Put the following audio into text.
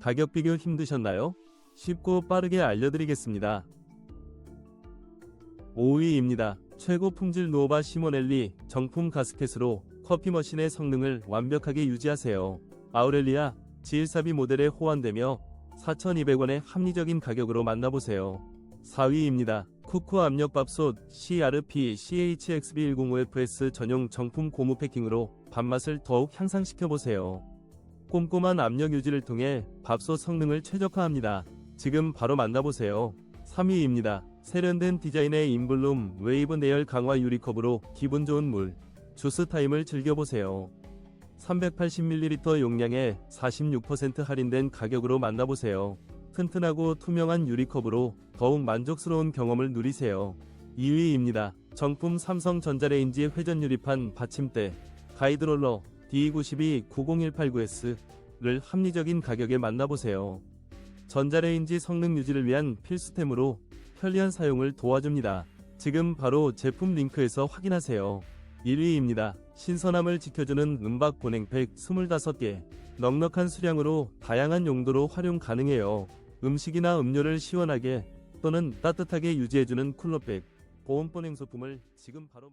가격 비교 힘드셨나요? 쉽고 빠르게 알려드리겠습니다. 5위입니다. 최고 품질 노바 시모넬리 정품 가스켓으로 커피 머신의 성능을 완벽하게 유지하세요. 아우렐리아 G142 모델에 호환되며 4,200원의 합리적인 가격으로 만나보세요. 4위입니다. 쿠쿠 압력밥솥 CRP CHXB105FS 전용 정품 고무 패킹으로 밥맛을 더욱 향상시켜보세요. 꼼꼼한 압력 유지를 통해 밥솥 성능을 최적화합니다. 지금 바로 만나보세요. 3위입니다. 세련된 디자인의 인블룸 웨이브 내열 강화 유리컵으로 기분 좋은 물, 주스 타임을 즐겨보세요. 380ml 용량에 46% 할인된 가격으로 만나보세요. 튼튼하고 투명한 유리컵으로 더욱 만족스러운 경험을 누리세요. 2위입니다. 정품 삼성 전자레인지 회전 유리판 받침대 가이드롤러 D92-90189S를 합리적인 가격에 만나보세요. 전자레인지 성능 유지를 위한 필수템으로 편리한 사용을 도와줍니다. 지금 바로 제품 링크에서 확인하세요. 1위입니다. 신선함을 지켜주는 은박 보냉팩 25개. 넉넉한 수량으로 다양한 용도로 활용 가능해요. 음식이나 음료를 시원하게 또는 따뜻하게 유지해주는 쿨러백 보온 보냉 소품을 지금 바로